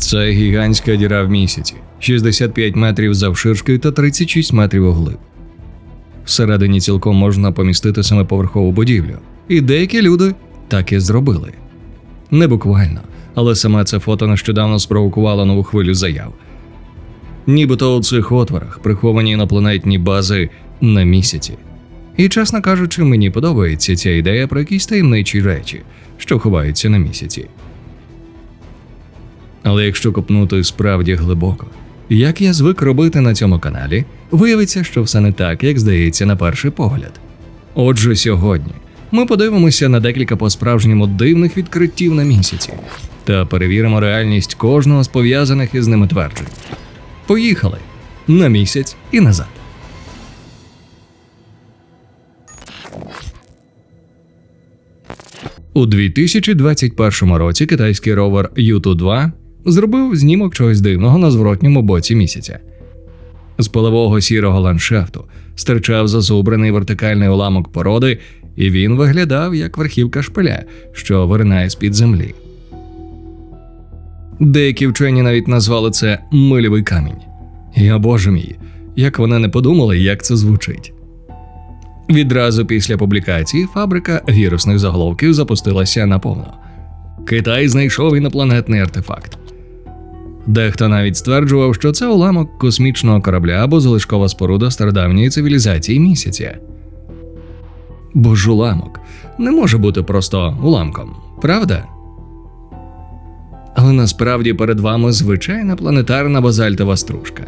Це гігантська діра в місяці, 65 метрів завширшки та 36 метрів углиб. Всередині цілком можна помістити семиповерхову будівлю, і деякі люди так і зробили. Не буквально, але саме це фото нещодавно спровокувало нову хвилю заяв. Нібито у цих отворах приховані інопланетні бази на місяці. І, чесно кажучи, мені подобається ця ідея про якісь таємничі речі, що ховаються на місяці. Але якщо копнути справді глибоко, як я звик робити на цьому каналі, виявиться, що все не так, як здається на перший погляд. Отже, сьогодні ми подивимося на декілька по-справжньому дивних відкриттів на місяці та перевіримо реальність кожного з пов'язаних із ними тверджень. Поїхали на місяць і назад. У 2021 році китайський ровер Юту-2 зробив знімок чогось дивного на зворотньому боці місяця. З полевого сірого ландшафту стирчав зазубрений вертикальний уламок породи, і він виглядав як верхівка шпиля, що виринає з-під землі. Деякі вчені навіть назвали це мильовий камінь. Я боже мій, як вони не подумали, як це звучить. Відразу після публікації фабрика вірусних заголовків запустилася наповно. Китай знайшов інопланетний артефакт. Дехто навіть стверджував, що це уламок космічного корабля або залишкова споруда стародавньої цивілізації місяця. Бо ж уламок не може бути просто уламком, правда? Але насправді перед вами звичайна планетарна базальтова стружка,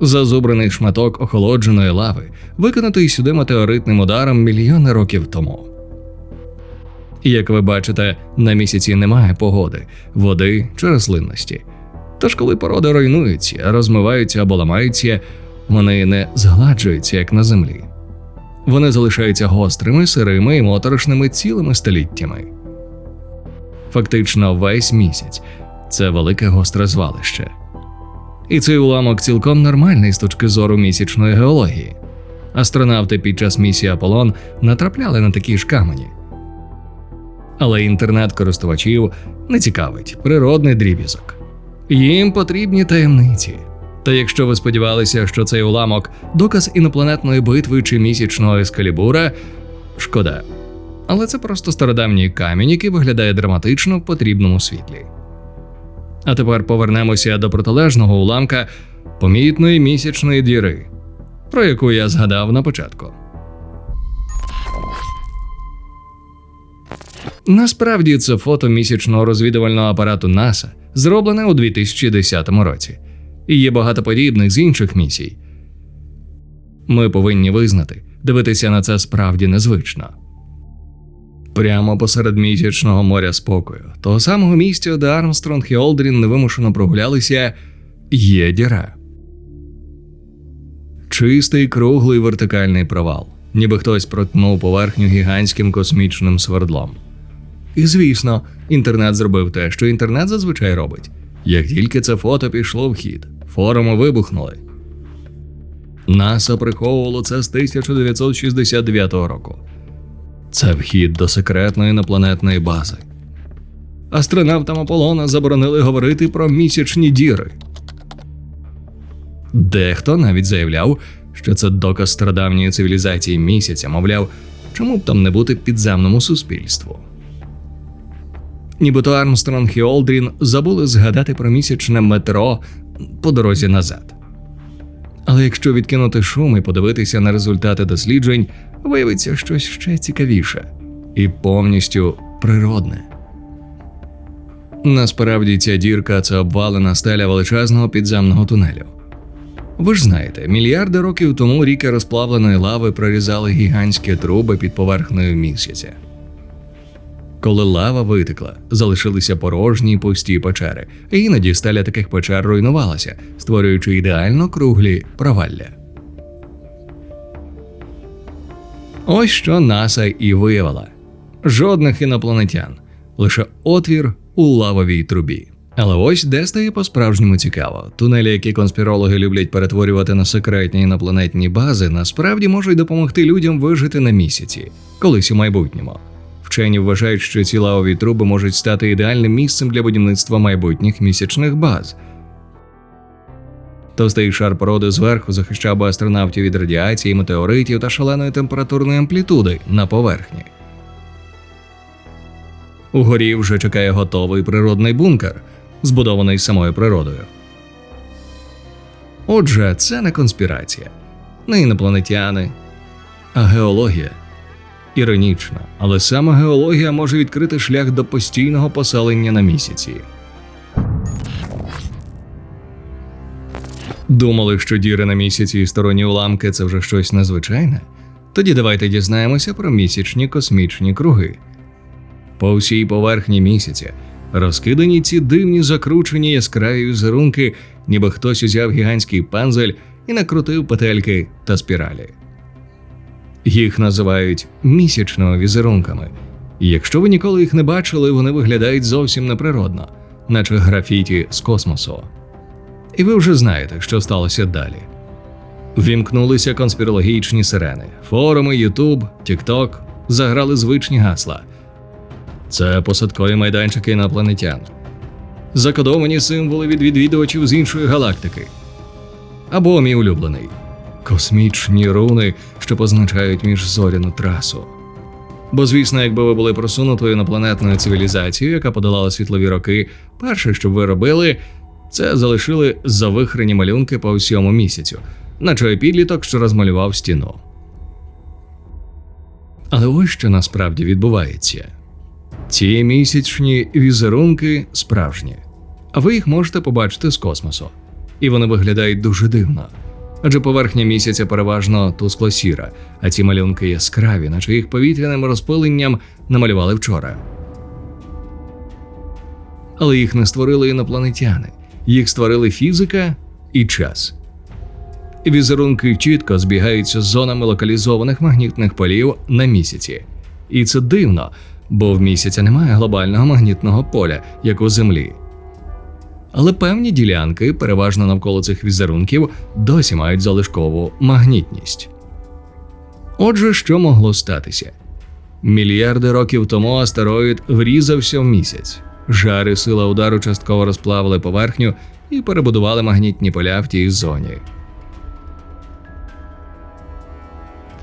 зазубрений шматок охолодженої лави, виконатий сюди метеоритним ударом мільйони років тому. Як ви бачите, на місяці немає погоди, води чи рослинності. Тож, коли породи руйнуються, розмиваються або ламаються, вони не згладжуються, як на землі. Вони залишаються гострими, сирими і моторошними цілими століттями. Фактично, весь місяць це велике гостре звалище. І цей уламок цілком нормальний з точки зору місячної геології. Астронавти під час місії Аполлон натрапляли на такі ж камені. Але інтернет-користувачів не цікавить природний дріб'язок. Їм потрібні таємниці. Та якщо ви сподівалися, що цей уламок доказ інопланетної битви чи місячного ескалібура, шкода. Але це просто стародавній камінь, який виглядає драматично в потрібному світлі. А тепер повернемося до протилежного уламка помітної місячної діри, про яку я згадав на початку. Насправді це фото місячного розвідувального апарату НАСА, зроблене у 2010 році, і є багато подібних з інших місій. Ми повинні визнати, дивитися на це справді незвично. Прямо посеред місячного моря спокою, того самого місця, де Армстронг і Олдрін невимушено прогулялися, є діра. Чистий круглий вертикальний провал, ніби хтось проткнув поверхню гігантським космічним свердлом. І звісно, інтернет зробив те, що інтернет зазвичай робить. Як тільки це фото пішло в хід, форуми вибухнули. НАСА приховувало це з 1969 року. Це вхід до секретної інопланетної бази. Астронавтам Аполлона заборонили говорити про місячні діри. Дехто навіть заявляв, що це доказ стародавньої цивілізації місяця, мовляв, чому б там не бути підземному суспільству. Нібито Армстронг і Олдрін забули згадати про місячне метро по дорозі назад. Але якщо відкинути шум і подивитися на результати досліджень, виявиться щось ще цікавіше і повністю природне. Насправді ця дірка це обвалена стеля величезного підземного тунелю. Ви ж знаєте, мільярди років тому ріки розплавленої лави прорізали гігантські труби під поверхнею місяця. Коли лава витекла, залишилися порожні пусті печери, і іноді стеля таких печер руйнувалася, створюючи ідеально круглі провалля. Ось що НАСА і виявила: жодних інопланетян, лише отвір у лавовій трубі. Але ось де стає по-справжньому цікаво. Тунелі, які конспірологи люблять перетворювати на секретні інопланетні бази, насправді можуть допомогти людям вижити на місяці, колись у майбутньому. Вчені вважають, що ці лавові труби можуть стати ідеальним місцем для будівництва майбутніх місячних баз. Товстий шар породи зверху захищав би астронавтів від радіації, метеоритів та шаленої температурної амплітуди на поверхні. Угорі вже чекає готовий природний бункер, збудований самою природою. Отже, це не конспірація, не інопланетяни, а геологія. Іронічно, але саме геологія може відкрити шлях до постійного поселення на місяці. Думали, що діри на місяці і сторонні уламки це вже щось незвичайне? Тоді давайте дізнаємося про місячні космічні круги. По всій поверхні місяця розкидані ці дивні закручені яскраві візерунки, ніби хтось узяв гігантський пензель і накрутив петельки та спіралі. Їх називають місячними візерунками. І якщо ви ніколи їх не бачили, вони виглядають зовсім неприродно, наче графіті з космосу. І ви вже знаєте, що сталося далі. Вімкнулися конспірологічні сирени, форуми, Ютуб, Тікток заграли звичні гасла. Це посадкові майданчики інопланетян, закодовані символи від відвідувачів з іншої галактики. Або мій улюблений космічні руни, що позначають міжзоряну трасу. Бо, звісно, якби ви були просунутою інопланетною цивілізацією, яка подолала світлові роки, перше, що ви робили, це залишили завихрені малюнки по всьому місяцю, наче підліток, що розмалював стіну. Але ось що насправді відбувається. Ці місячні візерунки справжні, а ви їх можете побачити з космосу. І вони виглядають дуже дивно. Адже поверхня місяця переважно тускло-сіра, а ці малюнки яскраві, наче їх повітряним розпиленням намалювали вчора. Але їх не створили інопланетяни, їх створили фізика і час. Візерунки чітко збігаються з зонами локалізованих магнітних полів на місяці. І це дивно, бо в місяця немає глобального магнітного поля, як у Землі. Але певні ділянки, переважно навколо цих візерунків, досі мають залишкову магнітність. Отже, що могло статися? Мільярди років тому астероїд врізався в місяць. Жари сила удару частково розплавили поверхню і перебудували магнітні поля в тій зоні.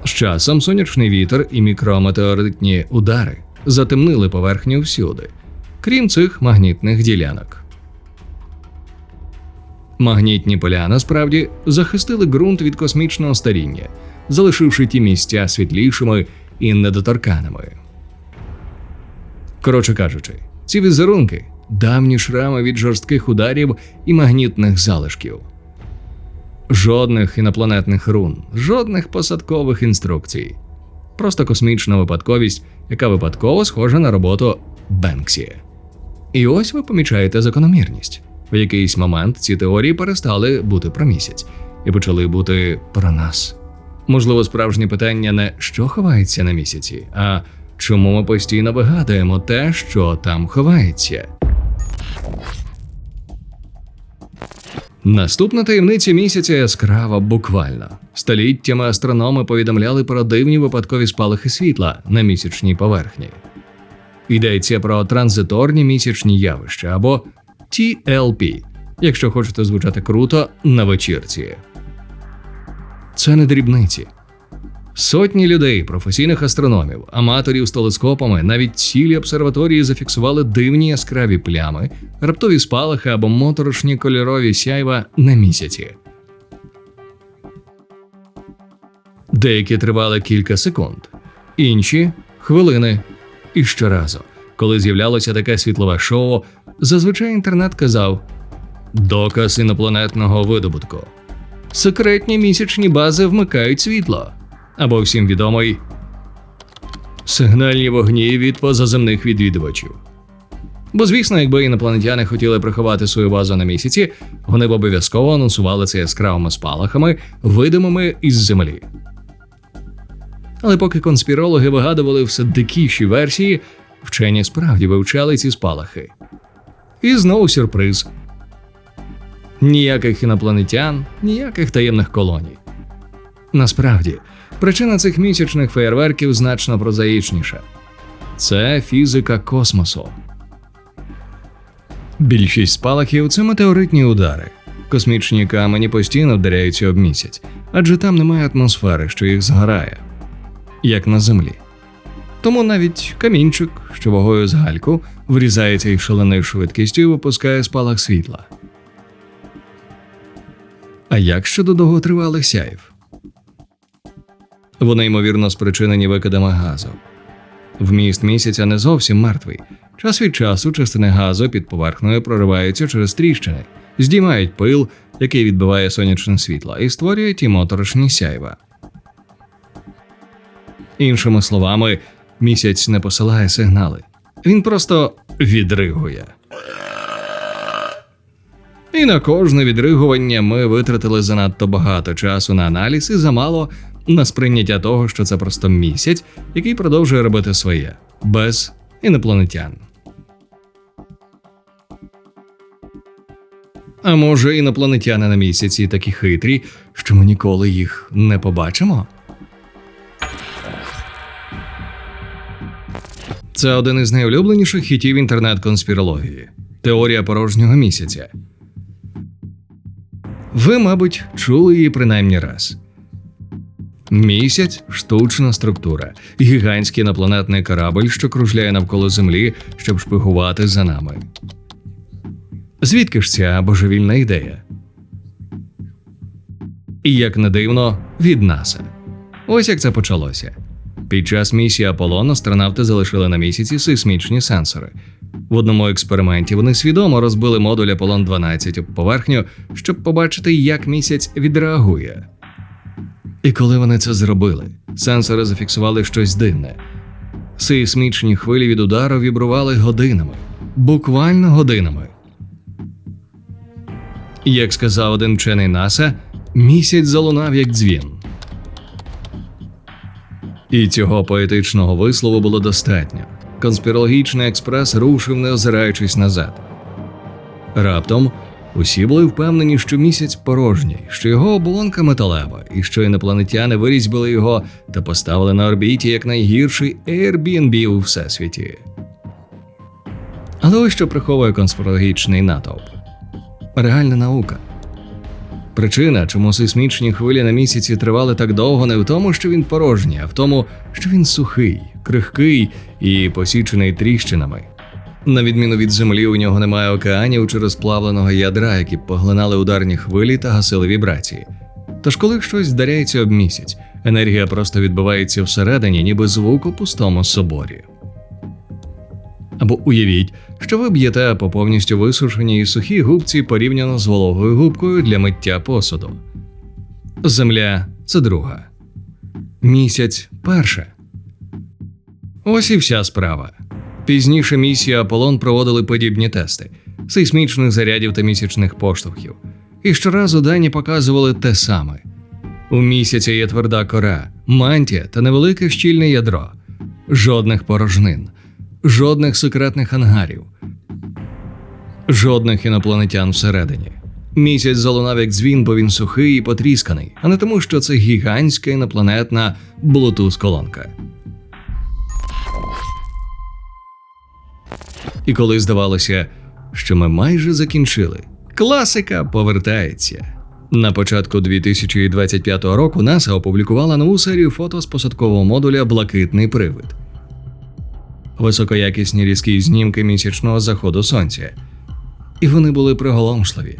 З часом сонячний вітер і мікрометеоритні удари затемнили поверхню всюди, крім цих магнітних ділянок. Магнітні поля насправді захистили ґрунт від космічного старіння, залишивши ті місця світлішими і недоторканими. Коротше кажучи, ці візерунки давні шрами від жорстких ударів і магнітних залишків. Жодних інопланетних рун, жодних посадкових інструкцій. Просто космічна випадковість, яка випадково схожа на роботу Бенксі. І ось ви помічаєте закономірність. В якийсь момент ці теорії перестали бути про місяць і почали бути про нас. Можливо, справжнє питання не що ховається на місяці, а чому ми постійно вигадуємо те, що там ховається. Наступна таємниця місяця яскрава буквально. Століттями астрономи повідомляли про дивні випадкові спалахи світла на місячній поверхні. Йдеться про транзиторні місячні явища або TLP, якщо хочете звучати круто на вечірці. Це не дрібниці. Сотні людей, професійних астрономів, аматорів з телескопами, навіть цілі обсерваторії зафіксували дивні яскраві плями, раптові спалахи або моторошні кольорові сяйва на місяці. Деякі тривали кілька секунд, інші хвилини. І щоразу, коли з'являлося таке світлове шоу, зазвичай інтернет казав доказ інопланетного видобутку. Секретні місячні бази вмикають світло або всім відомий сигнальні вогні від позаземних відвідувачів. Бо, звісно, якби інопланетяни хотіли приховати свою базу на місяці, вони б обов'язково анонсували це яскравими спалахами, видимими із землі. Але поки конспірологи вигадували все дикіші версії, вчені справді вивчали ці спалахи. І знову сюрприз: ніяких інопланетян, ніяких таємних колоній. Насправді, причина цих місячних феєрверків значно прозаїчніша. це фізика космосу. Більшість спалахів це метеоритні удари. Космічні камені постійно вдаряються об місяць, адже там немає атмосфери, що їх згорає, як на землі. Тому навіть камінчик, що вагою з гальку, врізається із шаленою швидкістю і випускає спалах світла. А як щодо довготривалих сяїв? Вони ймовірно спричинені викидами газу. Вміст місяця не зовсім мертвий. Час від часу частини газу під поверхнею прориваються через тріщини, здіймають пил, який відбиває сонячне світло, і створює ті моторошні сяйва. Іншими словами, місяць не посилає сигнали. Він просто відригує. І на кожне відригування ми витратили занадто багато часу на аналіз і замало на сприйняття того, що це просто місяць, який продовжує робити своє без інопланетян. А може, інопланетяни на місяці такі хитрі, що ми ніколи їх не побачимо? Це один із найулюбленіших хітів інтернет-конспірології теорія порожнього місяця. Ви, мабуть, чули її принаймні раз. Місяць штучна структура, гігантський інопланетний корабль, що кружляє навколо Землі, щоб шпигувати за нами. Звідки ж ця божевільна ідея? І як не дивно, від НАСА. Ось як це почалося. Під час місії Аполлон астронавти залишили на місяці сейсмічні сенсори. В одному експерименті вони свідомо розбили модуль Аполлон 12 об поверхню, щоб побачити, як місяць відреагує. І коли вони це зробили, сенсори зафіксували щось дивне. Сейсмічні хвилі від удару вібрували годинами, буквально годинами. Як сказав один вчений НАСА, місяць залунав як дзвін. І цього поетичного вислову було достатньо. Конспірологічний експрес рушив, не озираючись назад. Раптом усі були впевнені, що місяць порожній, що його оболонка металева, і що інопланетяни вирізьбили його та поставили на орбіті як найгірший Airbnb у всесвіті. Але ось що приховує конспірологічний натовп реальна наука. Причина, чому сейсмічні хвилі на місяці тривали так довго, не в тому, що він порожній, а в тому, що він сухий, крихкий і посічений тріщинами. На відміну від землі, у нього немає океанів чи розплавленого ядра, які б поглинали ударні хвилі та гасили вібрації. Тож, коли щось вдаряється об місяць, енергія просто відбивається всередині, ніби звук у пустому соборі. Або уявіть, що ви б'єте по повністю висушеній і сухій губці порівняно з вологою губкою для миття посуду. Земля це друга. Місяць перше. Ось і вся справа. Пізніше місія Аполлон проводили подібні тести сейсмічних зарядів та місячних поштовхів. І щоразу дані показували те саме: у місяця є тверда кора, мантія та невелике щільне ядро, жодних порожнин, жодних секретних ангарів, жодних інопланетян всередині. Місяць залунав як дзвін, бо він сухий і потрісканий, а не тому, що це гігантська інопланетна Bluetooth колонка. І коли здавалося, що ми майже закінчили, класика повертається. На початку 2025 року НАСА опублікувала нову серію фото з посадкового модуля Блакитний привид. Високоякісні різкі знімки місячного заходу сонця. І вони були приголомшливі.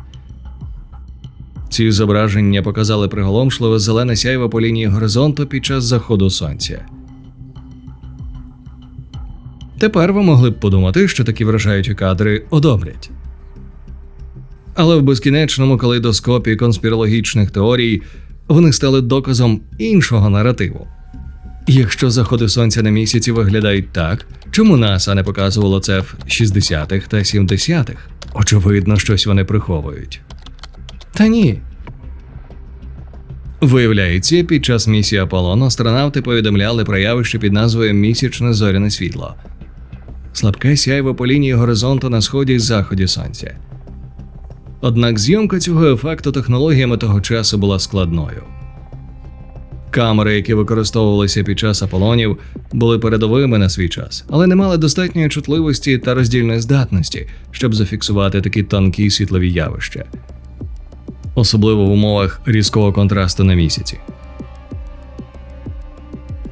Ці зображення показали приголомшливе зелене сяйво по лінії горизонту під час заходу сонця. Тепер ви могли б подумати, що такі вражаючі кадри одобрять. Але в безкінечному калейдоскопі конспірологічних теорій вони стали доказом іншого наративу. Якщо заходи сонця на місяці виглядають так, чому НАСА не показувало це в 60-х та 70-х? Очевидно, щось вони приховують. Та ні. Виявляється, під час місії Аполлон астронавти повідомляли про явище під назвою місячне зоряне світло. Слабке сяйво по лінії горизонту на сході і заході сонця. Однак зйомка цього ефекту технологіями того часу була складною. Камери, які використовувалися під час Аполонів, були передовими на свій час, але не мали достатньої чутливості та роздільної здатності, щоб зафіксувати такі тонкі світлові явища, особливо в умовах різкого контрасту на місяці.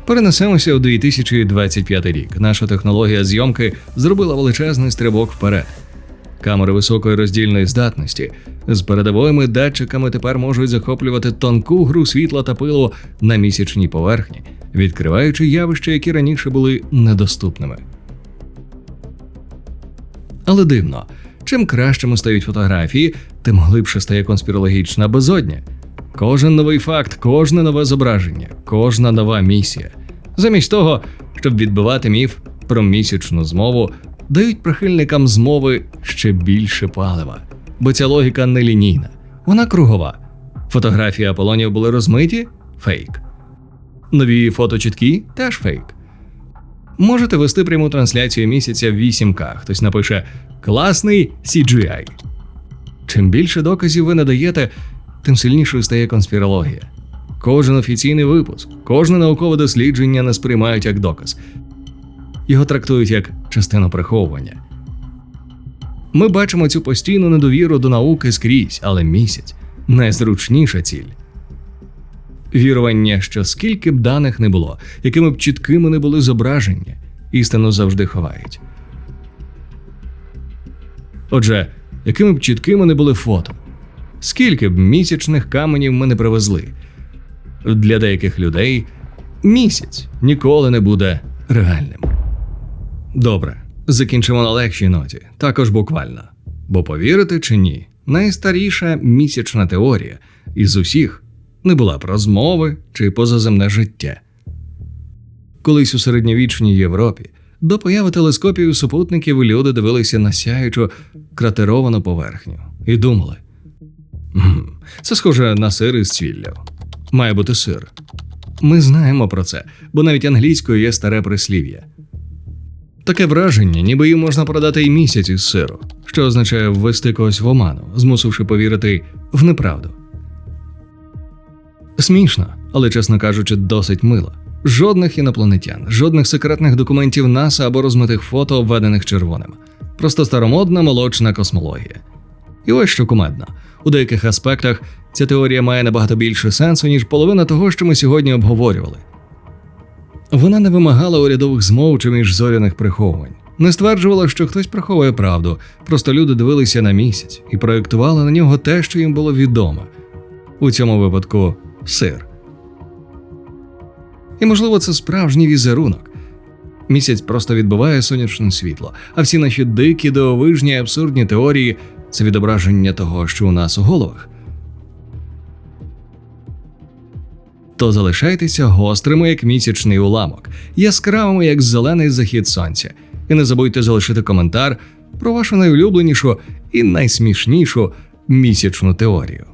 Перенесемося у 2025 рік. Наша технологія зйомки зробила величезний стрибок вперед. Камери високої роздільної здатності з передовими датчиками тепер можуть захоплювати тонку гру світла та пилу на місячній поверхні, відкриваючи явища, які раніше були недоступними. Але дивно, чим кращими стають фотографії, тим глибше стає конспірологічна безодня. Кожен новий факт, кожне нове зображення, кожна нова місія. Замість того, щоб відбивати міф про місячну змову, дають прихильникам змови ще більше палива. Бо ця логіка не лінійна, вона кругова. Фотографії Аполонів були розмиті фейк. Нові фото чіткі теж фейк. Можете вести пряму трансляцію місяця в 8К. Хтось напише класний CGI. Чим більше доказів ви надаєте, тим сильнішою стає конспірологія. Кожен офіційний випуск, кожне наукове дослідження не сприймають як доказ. Його трактують як частину приховування. Ми бачимо цю постійну недовіру до науки скрізь, але місяць найзручніша ціль. Вірування, що скільки б даних не було, якими б чіткими не були зображення, істину завжди ховають. Отже, якими б чіткими не були фото, скільки б місячних каменів ми не привезли. Для деяких людей місяць ніколи не буде реальним. Добре, закінчимо на легшій ноті, також буквально. Бо повірити чи ні, найстаріша місячна теорія із усіх не була про змови чи позаземне життя. Колись у середньовічній Європі до появи телескопів супутників люди дивилися на сяючу кратеровану поверхню і думали: «Гм, це схоже на сир із цвіллю. Має бути сир. Ми знаємо про це, бо навіть англійською є старе прислів'я. Таке враження, ніби їм можна продати і місяць із сиру, що означає ввести когось в оману, змусивши повірити в неправду. Смішно, але, чесно кажучи, досить мило. Жодних інопланетян, жодних секретних документів НАСА або розмитих фото, обведених червоним. Просто старомодна молочна космологія. І ось що кумедно. У деяких аспектах ця теорія має набагато більше сенсу, ніж половина того, що ми сьогодні обговорювали. Вона не вимагала урядових змов чи міжзоряних приховувань. Не стверджувала, що хтось приховує правду, просто люди дивилися на місяць і проєктували на нього те, що їм було відомо. У цьому випадку сир. І, можливо, це справжній візерунок. Місяць просто відбиває сонячне світло, а всі наші дикі, дивовижні, абсурдні теорії це відображення того, що у нас у головах. То залишайтеся гострими, як місячний уламок, яскравими, як зелений захід сонця. І не забудьте залишити коментар про вашу найулюбленішу і найсмішнішу місячну теорію.